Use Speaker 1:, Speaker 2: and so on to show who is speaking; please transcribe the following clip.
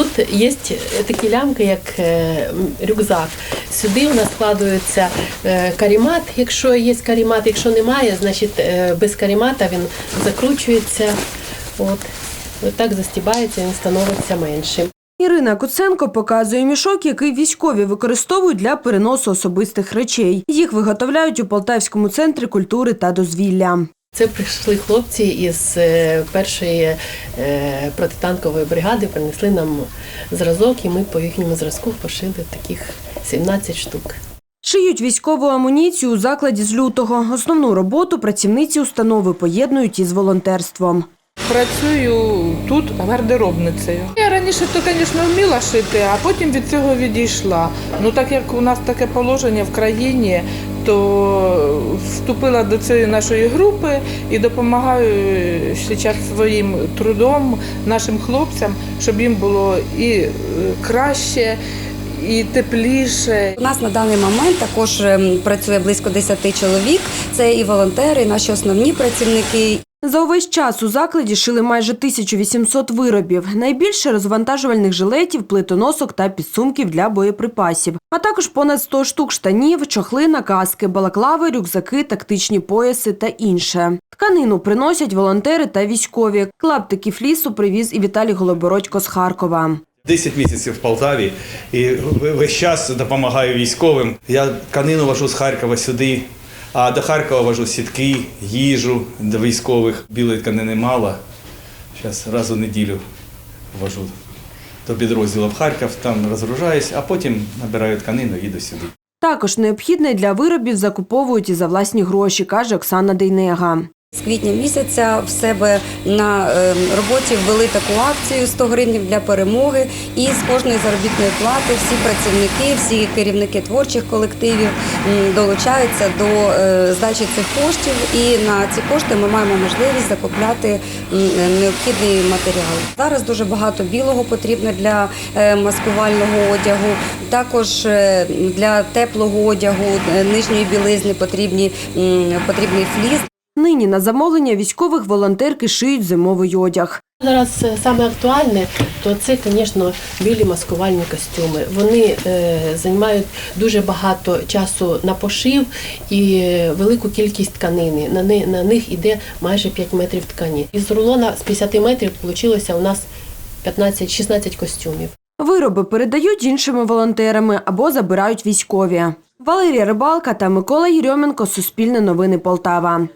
Speaker 1: Тут є такі лямки, як е, рюкзак. Сюди у нас складується е, карімат, якщо є карімат. Якщо немає, значить е, без карімата він закручується. От. Отак застібається, він становиться меншим.
Speaker 2: Ірина Куценко показує мішок, який військові використовують для переносу особистих речей. Їх виготовляють у Полтавському центрі культури та дозвілля.
Speaker 1: Це прийшли хлопці із е, першої е, протитанкової бригади, принесли нам зразок, і ми по їхньому зразку пошили таких 17 штук.
Speaker 2: Шиють військову амуніцію у закладі з лютого. Основну роботу працівниці установи поєднують із волонтерством.
Speaker 3: Працюю тут гардеробницею. Я раніше то, звісно, вміла шити, а потім від цього відійшла. Ну так як у нас таке положення в країні, то вступила до цієї нашої групи і допомагаю зараз своїм трудом нашим хлопцям, щоб їм було і е, краще, і тепліше.
Speaker 4: У нас на даний момент також ем, працює близько 10 чоловік. Це і волонтери, і наші основні працівники.
Speaker 2: За увесь час у закладі шили майже 1800 виробів. Найбільше розвантажувальних жилетів, плитоносок та підсумків для боєприпасів. А також понад 100 штук штанів, чохли, каски, балаклави, рюкзаки, тактичні пояси та інше. Тканину приносять волонтери та військові. Клаптики флісу привіз і Віталій Голобородько з Харкова.
Speaker 5: 10 місяців в Полтаві і весь час допомагаю військовим. Я канину вожу з Харкова сюди, а до Харкова вожу сітки, їжу до військових. Білої тканини мало. Зараз раз у неділю вожу до підрозділу в Харків, там розгружаюсь, а потім набираю тканину і їду сюди.
Speaker 2: Також необхідне для виробів закуповують і за власні гроші, каже Оксана Дейнега.
Speaker 4: З квітня місяця в себе на ем, роботі ввели таку акцію 100 гривень для перемоги. І з кожної заробітної плати всі працівники, всі керівники творчих колективів долучаються до е, здачі цих коштів. І на ці кошти ми маємо можливість закупляти необхідний матеріал. Зараз дуже багато білого потрібно для е, маскувального одягу. Також е, для теплого одягу, нижньої білизни потрібні потрібний фліс.
Speaker 2: Нині на замовлення військових волонтерки шиють зимовий одяг.
Speaker 1: Зараз е, саме актуальне, то це, звісно, білі маскувальні костюми. Вони е, займають дуже багато часу на пошив і е, велику кількість тканини. На, ни- на них йде майже 5 метрів ткані. Із рулона з 50 метрів вийшло у нас 15-16 костюмів.
Speaker 2: Вироби передають іншими волонтерами або забирають військові. Валерія Рибалка та Микола Єрьоменко. Суспільне новини Полтава.